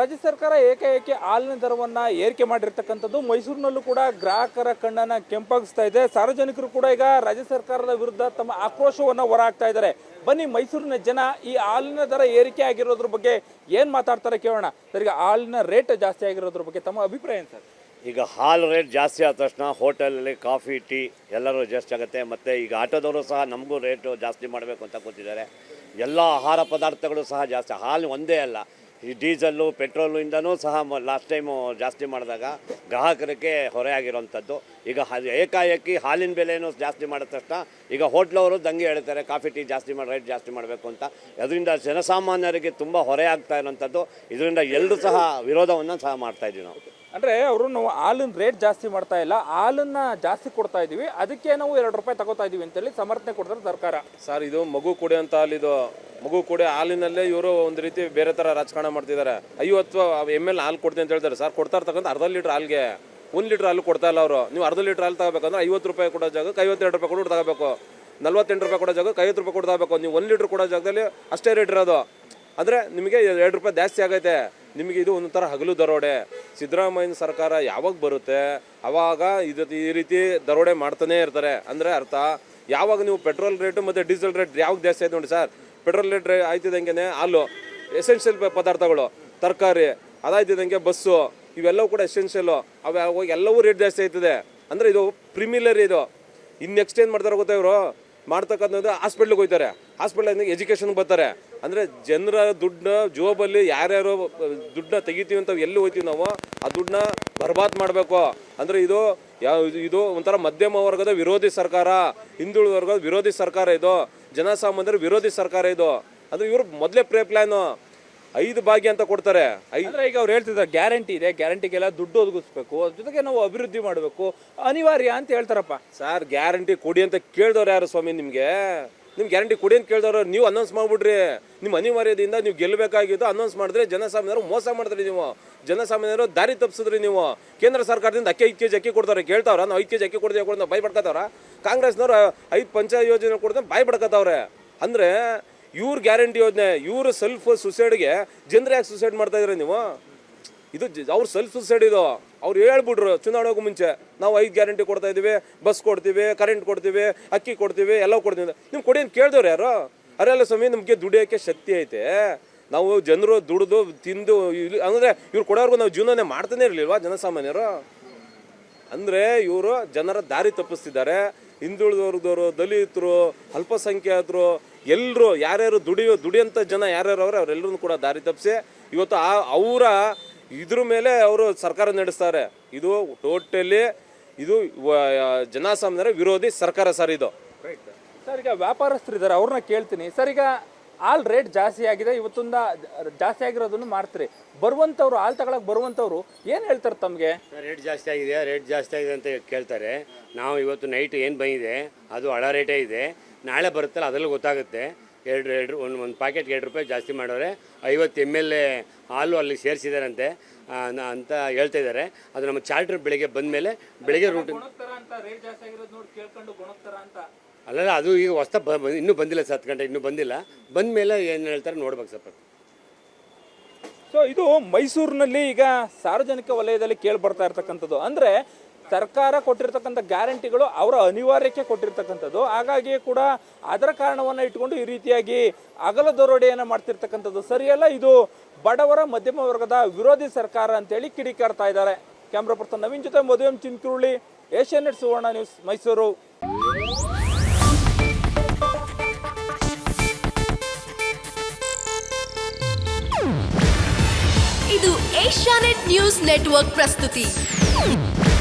ರಾಜ್ಯ ಸರ್ಕಾರ ಏಕಾಏಕಿ ಹಾಲಿನ ದರವನ್ನು ಏರಿಕೆ ಮಾಡಿರ್ತಕ್ಕಂಥದ್ದು ಮೈಸೂರಿನಲ್ಲೂ ಕೂಡ ಗ್ರಾಹಕರ ಕಣ್ಣನ್ನ ಕೆಂಪಾಗಿಸ್ತಾ ಇದೆ. ಸಾರ್ವಜನಿಕರು ಕೂಡ ಈಗ ರಾಜ್ಯ ಸರ್ಕಾರದ ವಿರುದ್ಧ ತಮ್ಮ ಆಕ್ರೋಶವನ್ನ ಹೊರಹಾಕ್ತಾ ಇದ್ದಾರೆ. ಬನ್ನಿ, ಮೈಸೂರಿನ ಜನ ಈ ಹಾಲಿನ ದರ ಏರಿಕೆ ಆಗಿರೋದ್ರ ಬಗ್ಗೆ ಏನು ಮಾತಾಡ್ತಾರೆ ಕೇಳೋಣ. ಸರ್, ಈಗ ಹಾಲಿನ ರೇಟ್ ಜಾಸ್ತಿ ಆಗಿರೋದ್ರ ಬಗ್ಗೆ ತಮ್ಮ ಅಭಿಪ್ರಾಯ ಸರ್? ಈಗ ಹಾಲು ರೇಟ್ ಜಾಸ್ತಿ ಆದ ತಕ್ಷಣ ಹೋಟೆಲಲ್ಲಿ ಕಾಫಿ, ಟೀ ಎಲ್ಲರೂ ಜಾಸ್ತಿ ಆಗುತ್ತೆ. ಮತ್ತು ಈಗ ಆಟೋದವರು ಸಹ ನಮಗೂ ರೇಟು ಜಾಸ್ತಿ ಮಾಡಬೇಕು ಅಂತ ಕೂತಿದ್ದಾರೆ. ಎಲ್ಲ ಆಹಾರ ಪದಾರ್ಥಗಳು ಸಹ ಜಾಸ್ತಿ, ಹಾಲು ಒಂದೇ ಅಲ್ಲ. ಈ ಡೀಸಲ್ಲು ಪೆಟ್ರೋಲು ಇಂದನೂ ಸಹ ಲಾಸ್ಟ್ ಟೈಮು ಜಾಸ್ತಿ ಮಾಡಿದಾಗ ಗ್ರಾಹಕರಿಗೆ ಹೊರೆ ಆಗಿರೋವಂಥದ್ದು. ಈಗ ಏಕಾಏಕಿ ಹಾಲಿನ ಬೆಲೆನೂ ಜಾಸ್ತಿ ಮಾಡಿದ ತಕ್ಷಣ ಈಗ ಹೋಟ್ಲವರು ದಂಗೆ ಹೇಳ್ತಾರೆ ಕಾಫಿ ಟೀ ಜಾಸ್ತಿ ಮಾಡಿ ರೇಟ್ ಜಾಸ್ತಿ ಮಾಡಬೇಕು ಅಂತ. ಅದರಿಂದ ಜನಸಾಮಾನ್ಯರಿಗೆ ತುಂಬ ಹೊರೆ ಆಗ್ತಾ ಇರೋವಂಥದ್ದು. ಇದರಿಂದ ಎಲ್ಲರೂ ಸಹ ವಿರೋಧವನ್ನು ಸಹ ಮಾಡ್ತಾ ಇದ್ದೀವಿ ನಾವು. ಅಂದರೆ ಅವರು ನಾವು ಹಾಲಿನ ರೇಟ್ ಜಾಸ್ತಿ ಮಾಡ್ತಾ ಇಲ್ಲ ಹಾಲನ್ನು ಜಾಸ್ತಿ ಕೊಡ್ತಾ ಇದ್ದೀವಿ ಅದಕ್ಕೆ ನಾವು ಎರಡು ರೂಪಾಯಿ ತಗೋತಾ ಇದ್ದೀವಿ ಅಂತೇಳಿ ಸಮರ್ಥನೆ ಕೊಡ್ತಾರೆ ಸರ್ಕಾರ. ಸರ್ ಇದು ಮಗು ಕುಡಿಯೋಂಥ ಹಾಲಿದು ಮಗು ಕೂಡ ಹಾಲಿನಲ್ಲೇ ಇವರು ಒಂದು ರೀತಿ ಬೇರೆ ಥರ ರಾಜಕಾರಣ ಮಾಡ್ತಿದ್ದಾರೆ. ಐವತ್ತು ಎಂ ಎಲ್ ಹಾಲು ಕೊಡ್ತೀನಿ ಅಂತ ಹೇಳ್ತಾರೆ. ಸರ್, ಕೊಡ್ತಾ ಇರ್ತಕ್ಕಂಥ ಅರ್ಧ ಲೀಟ್ರ್ ಹಾಲ್ಗೆ ಒಂದು ಲೀಟ್ರ್ ಹಾಲು ಕೊಡ್ತಾ ಇಲ್ಲ ಅವರು. ನೀವು ಅರ್ಧ ಲೀಟ್ರ್ ಹಾಲು ತಗೋಬೇಕಂದ್ರೆ ಐವತ್ತು ರೂಪಾಯಿ ಕೊಡೋ ಜಾಗಕ್ಕೆ ಐವತ್ತೆರಡು ರೂಪಾಯಿ ಕೊಟ್ಟು ತಗೋಬೇಕು. ನಲ್ವತ್ತೆಂಟು ರೂಪಾಯಿ ಕೊಡೋ ಜಾಗಕ್ಕೆ ಐವತ್ತು ರೂಪಾಯಿ ಕೊಟ್ಟು ತಗೋಬೇಕು. ನೀವು ಒಂದು ಲೀಟ್ರ್ ಕೊಡೋ ಜಾಗದಲ್ಲಿ ಅಷ್ಟೇ ರೇಟ್ ಇರೋದು. ಅಂದರೆ ನಿಮಗೆ ಎರಡು ರೂಪಾಯಿ ಜಾಸ್ತಿ ಆಗೈತೆ. ನಿಮಗೆ ಇದು ಒಂಥರ ಹಗಲು ದರೋಡೆ. ಸಿದ್ದರಾಮಯ್ಯನ ಸರ್ಕಾರ ಯಾವಾಗ ಬರುತ್ತೆ ಆವಾಗ ಇದು ಈ ರೀತಿ ದರೋಡೆ ಮಾಡ್ತಾನೆ ಇರ್ತಾರೆ. ಅಂದರೆ ಅರ್ಥ, ಯಾವಾಗ ನೀವು ಪೆಟ್ರೋಲ್ ರೇಟು ಮತ್ತು ಡೀಸೆಲ್ ರೇಟ್ ಯಾವಾಗ ಜಾಸ್ತಿ ಆಯ್ತು ನೋಡಿ ಸರ್. ಪೆಟ್ರೋಲ್ ರೇಟ್ ಆಯ್ತಿದ್ದಂಗೆ ಹಾಲು ಎಸೆನ್ಷಿಯಲ್ ಪದಾರ್ಥಗಳು, ತರಕಾರಿ, ಅದಾಯ್ತಿದ್ದಂಗೆ ಬಸ್ಸು, ಇವೆಲ್ಲವೂ ಕೂಡ ಎಸೆನ್ಷಿಯಲ್ಲು ಅವು ಎಲ್ಲವೂ ರೇಟ್ ಜಾಸ್ತಿ ಆಯ್ತದೆ. ಅಂದರೆ ಇದು ಪ್ರಿಮಿಲರಿ ಇದು. ಇನ್ನು ನೆಕ್ಸ್ಟ್ ಏನು ಮಾಡ್ತಾರೆ ಗೊತ್ತಾ ಇವರು? ಮಾಡ್ತಕ್ಕಂಥದ್ದು ಹಾಸ್ಪಿಟ್ಲಿಗೆ ಹೋಗ್ತಾರೆ. ಹಾಸ್ಪಿಟ್ಲ್ ಎಜುಕೇಷನ್ಗೆ ಬರ್ತಾರೆ. ಅಂದರೆ ಜನರ ದುಡ್ಡನ್ನ ಜೋಬಲ್ಲಿ ಯಾರ್ಯಾರು ದುಡ್ಡನ್ನ ತೆಗಿತೀವಿ ಅಂತ ಎಲ್ಲಿ ಹೋಗ್ತೀವಿ ನಾವು, ಆ ದುಡ್ಡನ್ನ ಬರ್ಬಾದ್ ಮಾಡಬೇಕು. ಅಂದರೆ ಇದು ಯಾವ ಇದು ಒಂಥರ ಮಧ್ಯಮ ವರ್ಗದ ವಿರೋಧಿ ಸರ್ಕಾರ, ಹಿಂದುಳಿದ ವರ್ಗದ ವಿರೋಧಿ ಸರ್ಕಾರ ಇದು ಜನಸಾಮಾನ್ಯರ ವಿರೋಧಿ ಸರ್ಕಾರ ಇದು. ಅಂದರೆ ಇವರು ಮೊದಲೇ ಪ್ರೇ ಪ್ಲ್ಯಾನು ಐದು ಭಾಗ್ಯ ಅಂತ ಕೊಡ್ತಾರೆ. ಐದು ಅಂದ್ರೆ ಈಗ ಅವ್ರು ಹೇಳ್ತಿದ್ದಾರೆ ಗ್ಯಾರಂಟಿ ಇದೆ ಗ್ಯಾರಂಟಿಗೆಲ್ಲ ದುಡ್ಡು ಒದಗಿಸ್ಬೇಕು. ಅದ್ರ ಜೊತೆಗೆ ನಾವು ಅಭಿವೃದ್ಧಿ ಮಾಡಬೇಕು. ಅನಿವಾರ್ಯ ಅಂತ ಹೇಳ್ತಾರಪ್ಪ. ಸರ್ ಗ್ಯಾರಂಟಿ ಕೊಡಿ ಅಂತ ಕೇಳಿದವ್ರು ಯಾರು ಸ್ವಾಮಿ ನಿಮಗೆ? ನಿಮ್ಗೆ ಗ್ಯಾರಂಟಿ ಕೊಡಿ ಅಂತ ಕೇಳಿದವ್ರು ನೀವು ಅನೌನ್ಸ್ ಮಾಡ್ಬಿಡ್ರಿ. ನಿಮ್ಮ ಅನಿವಾರ್ಯದಿಂದ ನೀವು ಗೆಲ್ಲಬೇಕಾಗಿದ್ದು ಅನೌನ್ಸ್ ಮಾಡಿದ್ರೆ ಜನಸಾಮಾನ್ಯರು ಮೋಸ ಮಾಡಿದ್ರಿ ನೀವು. ಜನಸಾಮಾನ್ಯರು ದಾರಿ ತಪ್ಪಿಸಿದ್ರಿ ನೀವು. ಕೇಂದ್ರ ಸರ್ಕಾರದಿಂದ ಅಕ್ಕಿ ಐದು ಕೆ ಜಿ ಅಕ್ಕಿ ಕೊಡ್ತಾರೆ ಕೇಳ್ತಾವ್ರ? ನಾವು ಐದು ಕೆ ಜಿ ಅಕ್ಕಿ ಕೊಡ್ತೀವಿ ಕೊಡ್ತಾ ಬಾಯ್ ಬಡ್ಕತ್ತವ್ರ ಕಾಂಗ್ರೆಸ್ನವ್ರು ಐದು ಪಂಚಾಯತ್ ಯೋಜನೆ ಕೊಡ್ತಾರೆ ಬಾಯ್ ಬಡ್ಕತ್ತವ್ರೆ ಅಂದರೆ ಇವ್ರ ಗ್ಯಾರಂಟಿ ಯೋಜನೆ, ಇವ್ರ ಸೆಲ್ಫ್ ಸುಸೈಡ್ಗೆ ಜನರು ಯಾಕೆ ಸುಸೈಡ್ ಮಾಡ್ತಾ ಇದ್ರೆ ನೀವು? ಇದು ಅವ್ರ ಸೆಲ್ಫ್ ಸುಸೈಡ್ ಇದು. ಅವ್ರು ಹೇಳ್ಬಿಟ್ರು ಚುನಾವಣೆಗೂ ಮುಂಚೆ, ನಾವು ಐದು ಗ್ಯಾರಂಟಿ ಕೊಡ್ತಾ ಇದ್ದೀವಿ ಬಸ್ ಕೊಡ್ತೀವಿ ಕರೆಂಟ್ ಕೊಡ್ತೀವಿ, ಅಕ್ಕಿ ಕೊಡ್ತೀವಿ, ಎಲ್ಲ ಕೊಡ್ತೀವಿ ನಿಮ್ಗೆ ಕೊಡಿ ಅಂತ ಕೇಳಿದವ್ರು ಯಾರು? ಅರೆಲ್ಲ ಸ್ವಾಮಿ, ನಮಗೆ ದುಡಿಯೋಕ್ಕೆ ಶಕ್ತಿ ಐತೆ. ನಾವು ಜನರು ದುಡಿದು ತಿಂದು ಇಲ್ಲಿ ಅಂದರೆ ಇವ್ರು ಕೊಡೋರ್ಗು ನಾವು ಜೀವನನೇ ಮಾಡ್ತಾನೆ ಇರಲಿಲ್ವಾ ಜನಸಾಮಾನ್ಯರು? ಅಂದರೆ ಇವರು ಜನರ ದಾರಿ ತಪ್ಪಿಸ್ತಿದ್ದಾರೆ. ಹಿಂದುಳಿದ ವರ್ಗದವರು ದಲಿತರು, ಅಲ್ಪಸಂಖ್ಯಾತರು ಎಲ್ಲರೂ ಯಾರ್ಯಾರು ದುಡಿಯೋ ದುಡಿಯೋಂಥ ಜನ ಯಾರ್ಯಾರು ಅವರು ಅವರೆಲ್ಲರೂ ಕೂಡ ದಾರಿ ತಪ್ಪಿಸಿ ಇವತ್ತು ಆ ಅವರ ಇದ್ರ ಮೇಲೆ ಅವರು ಸರ್ಕಾರ ನಡೆಸ್ತಾರೆ. ಇದು ಟೋಟಲಿ ಇದು ವ- ಜನಸಾಮಾನ್ಯರ ವಿರೋಧಿ ಸರ್ಕಾರ ಸರ್ ಇದು. ಸರ್ ಈಗ ವ್ಯಾಪಾರಸ್ಥರಿದ್ದಾರೆ ಅವ್ರನ್ನ ಕೇಳ್ತೀನಿ. ಸರ್ ಈಗ ಹಾಲ್ ರೇಟ್ ಜಾಸ್ತಿ ಆಗಿದೆ ಇವತ್ತಿಂದ ಜಾಸ್ತಿ ಆಗಿರೋದನ್ನು ಮಾಡ್ತೀರಿ. ಬರುವಂಥವ್ರು ಹಾಲು ತಗೊಳಕ್ ಬರುವಂಥವ್ರು ಏನು ಹೇಳ್ತಾರೆ ತಮಗೆ? ರೇಟ್ ಜಾಸ್ತಿ ಆಗಿದೆ ರೇಟ್ ಜಾಸ್ತಿ ಆಗಿದೆ ಅಂತ ಕೇಳ್ತಾರೆ. ನಾವು ಇವತ್ತು ನೈಟ್ ಏನು ಬಂದಿದೆ ಅದು ಹಳ ರೇಟೇ ಇದೆ. ನಾಳೆ ಬರುತ್ತಲ್ಲ ಅದರಲ್ಲಿ ಗೊತ್ತಾಗುತ್ತೆ. ಎರಡು ಎರಡು ಒಂದು ಒಂದು ಪ್ಯಾಕೆಟ್ಗೆ ಎರಡು ರೂಪಾಯಿ ಜಾಸ್ತಿ ಮಾಡೋರೆ. ಐವತ್ತು ಎಂ ಎಲ್ ಎ ಹಾಲು ಅಲ್ಲಿ ಸೇರಿಸಿದಾರಂತೆ. ಅಂತ ಹೇಳ್ತಾ ಇದ್ದಾರೆ ಅದು ನಮ್ಮ ಚಾರ್ಟರ್ ಬೆಳಿಗ್ಗೆ ಬಂದ ಮೇಲೆ ಬೆಳಿಗ್ಗೆ ರೂಟ್ ಅಂತ ರೇಟ್ ಜಾಸ್ತಿ ಆಗಿರೋದು ನೋಡಿ ಕೇಳ್ಕೊಂಡು ಗುಣಕ್ತಾರ ಅಂತ. ಅಲ್ಲಲ್ಲ ಅದು ಈಗ ಹೊಸ ಇನ್ನೂ ಬಂದಿಲ್ಲ ಸರ್ ಹತ್ತು ಗಂಟೆ ಇನ್ನೂ ಬಂದಿಲ್ಲ. ಬಂದ ಮೇಲೆ ಏನು ಹೇಳ್ತಾರೆ ನೋಡ್ಬೇಕು ಸರ್. ಸೊ ಇದು ಮೈಸೂರಿನಲ್ಲಿ ಈಗ ಸಾರ್ವಜನಿಕ ವಲಯದಲ್ಲಿ ಕೇಳಿ ಬರ್ತಾ ಇರ್ತಕ್ಕಂಥದ್ದು. ಅಂದ್ರೆ ಸರ್ಕಾರ ಕೊಟ್ಟಿರ್ತಕ್ಕಂಥ ಗ್ಯಾರಂಟಿಗಳು ಅವರ ಅನಿವಾರ್ಯಕ್ಕೆ ಕೊಟ್ಟಿರ್ತಕ್ಕಂಥದ್ದು. ಹಾಗಾಗಿ ಕೂಡ ಅದರ ಕಾರಣವನ್ನು ಇಟ್ಕೊಂಡು ಈ ರೀತಿಯಾಗಿ ಅಗಲ ದರೋಡೆಯನ್ನು ಮಾಡ್ತಿರ್ತಕ್ಕಂಥದ್ದು. ಸರಿಯಲ್ಲ, ಇದು ಬಡವರ ಮಧ್ಯಮ ವರ್ಗದ ವಿರೋಧಿ ಸರ್ಕಾರ ಅಂತೇಳಿ ಕಿಡಿಕಾರ್ತಾ ಇದ್ದಾರೆ. ಕ್ಯಾಮ್ರಾ ಪರ್ಸನ್ ನವೀನ್ ಜೊತೆ ಮದುವೆ Chinkuruli Asia net Suvarna news Mysuru. ಇದು ಏಷ್ಯಾನೆಟ್ ನ್ಯೂಸ್ ನೆಟ್ವರ್ಕ್ ಪ್ರಸ್ತುತಿ.